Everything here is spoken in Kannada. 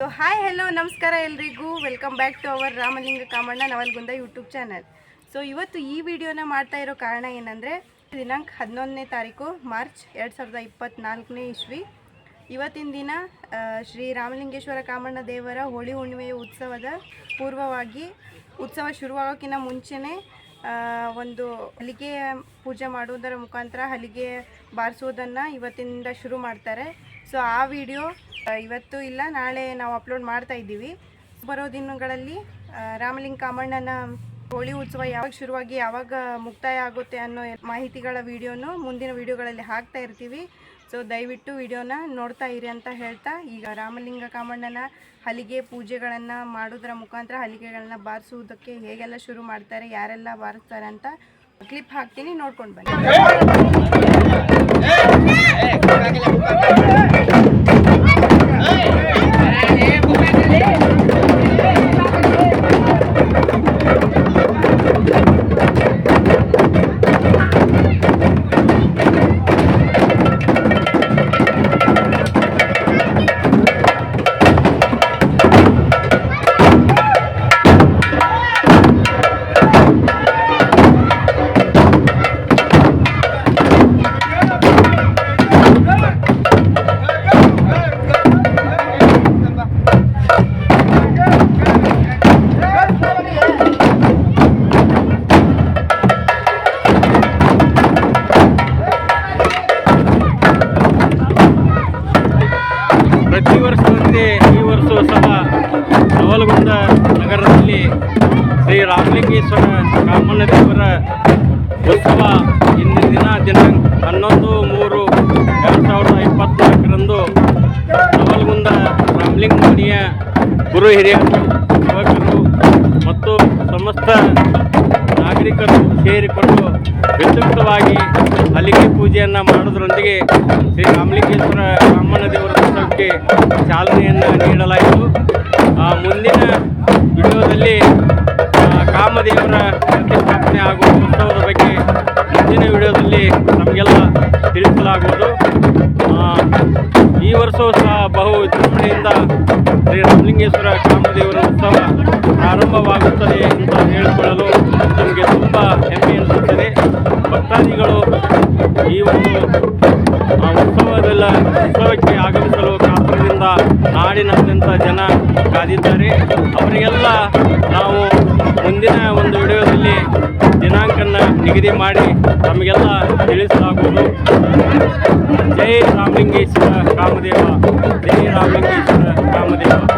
ಸೊ ಹಾಯ್ ಹೆಲೋ ನಮಸ್ಕಾರ ಎಲ್ರಿಗೂ. Welcome back to our Ramalinga Kamanna Navalgunda YouTube channel so ಇವತ್ತು ಈ ವಿಡಿಯೋನ ಮಾಡ್ತಾ ಇರೋ ಕಾರಣ ಏನಂದರೆ, ದಿನಾಂಕ ಹನ್ನೊಂದನೇ ತಾರೀಕು, ಮಾರ್ಚ್ ಎರಡು ಸಾವಿರದ ಇಪ್ಪತ್ತ್ನಾಲ್ಕನೇ ಇಸ್ವಿ. ಇವತ್ತಿನ ದಿನ ಶ್ರೀ ರಾಮಲಿಂಗೇಶ್ವರ ಕಾಮಣ್ಣ ದೇವರ ಹೋಳಿ ಹುಣ್ಣಿಮೆಯ ಉತ್ಸವದ ಪೂರ್ವವಾಗಿ, ಉತ್ಸವ ಶುರುವಾಗೋಕ್ಕಿಂತ ಮುಂಚೆನೇ ಒಂದು ಹಲಿಗೆ ಪೂಜೆ ಮಾಡುವುದರ ಮುಖಾಂತರ ಹಲಿಗೆ ಬಾರಿಸೋದನ್ನು ಇವತ್ತಿನಿಂದ ಶುರು ಮಾಡ್ತಾರೆ. ಸೊ ಆ ವಿಡಿಯೋ ಇವತ್ತು ಇಲ್ಲ ನಾಳೆ ನಾವು ಅಪ್ಲೋಡ್ ಮಾಡ್ತಾ ಇದ್ದೀವಿ ಬರೋ ದಿನಗಳಲ್ಲಿ ರಾಮಲಿಂಗ ಕಾಮಣ್ಣನ ಹೋಳಿ ಉತ್ಸವ ಯಾವಾಗ ಶುರುವಾಗಿ ಯಾವಾಗ ಮುಕ್ತಾಯ ಆಗುತ್ತೆ ಅನ್ನೋ ಮಾಹಿತಿಗಳ ವಿಡಿಯೋನು ಮುಂದಿನ ವಿಡಿಯೋಗಳಲ್ಲಿ ಹಾಕ್ತಾ ಇರ್ತೀವಿ ಸೊ ದಯವಿಟ್ಟು ವಿಡಿಯೋನ ನೋಡ್ತಾ ಇರಿ ಅಂತ ಹೇಳ್ತಾ ಈಗ ರಾಮಲಿಂಗ ಕಾಮಣ್ಣನ ಹಲಿಗೆ ಪೂಜೆಗಳನ್ನು ಮಾಡೋದರ ಮುಖಾಂತರ ಹಲಿಗೆಗಳನ್ನ ಬಾರಿಸುವುದಕ್ಕೆ ಹೇಗೆಲ್ಲ ಶುರು ಮಾಡ್ತಾರೆ ಯಾರೆಲ್ಲ ಬಾರಿಸ್ತಾರೆ ಅಂತ ಕ್ಲಿಪ್ ಹಾಕ್ತೀನಿ ನೋಡ್ಕೊಂಡು ಬನ್ನಿ ನವಲಗುಂದ ನಗರದಲ್ಲಿ ಶ್ರೀ ರಾಮಲಿಂಗೇಶ್ವರ ಕಾಮಣ್ಣ ದೇವರ ಉತ್ಸವ ಇಂದಿನ ದಿನ ದಿನಾಂಕ ಹನ್ನೊಂದು ಮೂರು ಎರಡು ಸಾವಿರದ ಇಪ್ಪತ್ತ್ನಾಲ್ಕರಂದು ನವಲಗುಂದ ರಾಮಲಿಂಗ ಮುನಿಯ ಗುರು ಹಿರಿಯರು ಯುವಕರು ಮತ್ತು ಸಮಸ್ತ ನಾಗರಿಕರು ಸೇರಿಕೊಂಡು ವಿಸ್ತೃತವಾಗಿ ಹಲಿಗೆ ಪೂಜೆಯನ್ನು ಮಾಡೋದರೊಂದಿಗೆ ಶ್ರೀ ರಾಮಲಿಂಗೇಶ್ವರ ರಾಮಣ್ಣ ದೇವರ ಉತ್ಸವಕ್ಕೆ ಚಾಲನೆಯನ್ನು ನೀಡಲಾಯಿತು. ಆ, ಕಾಮದೇವರ ಪ್ರತಿಷ್ಠಾಪನೆ ಹಾಗೂ ಉತ್ಸವದ ಬಗ್ಗೆ ಮುಂದಿನ ವಿಡಿಯೋದಲ್ಲಿ ನಮಗೆಲ್ಲ ತಿಳಿಸಲಾಗುವುದು. ಈ ವರ್ಷವೂ ಸಹ ಬಹು ವಿಜೃಂಭಣೆಯಿಂದ ಶ್ರೀ ರಾಮಲಿಂಗೇಶ್ವರ ಕಾಮದೇವರ ಉತ್ಸವ ಪ್ರಾರಂಭವಾಗುತ್ತದೆ ಅಂತ ಹೇಳಿಕೊಳ್ಳಲು ನಮಗೆ ತುಂಬ ಹೆಮ್ಮೆ ಅನಿಸುತ್ತದೆ. ಭಕ್ತಾದಿಗಳು ನಾಡಿನಾದ್ಯಂತ ಜನ ಕಾದಿದ್ದಾರೆ. ಅವರಿಗೆಲ್ಲ ನಾವು ಮುಂದಿನ ಒಂದು ವಿಡಿಯೋದಲ್ಲಿ ದಿನಾಂಕನ ನಿಗದಿ ಮಾಡಿ ನಮಗೆಲ್ಲ ತಿಳಿಸಲಾಗುವುದು. ಜೈ ರಾಮಲಿಂಗೇಶ್ವರ ಕಾಮದೇವ, ಜೈ ರಾಮಲಿಂಗೇಶ್ವರ ಕಾಮದೇವ.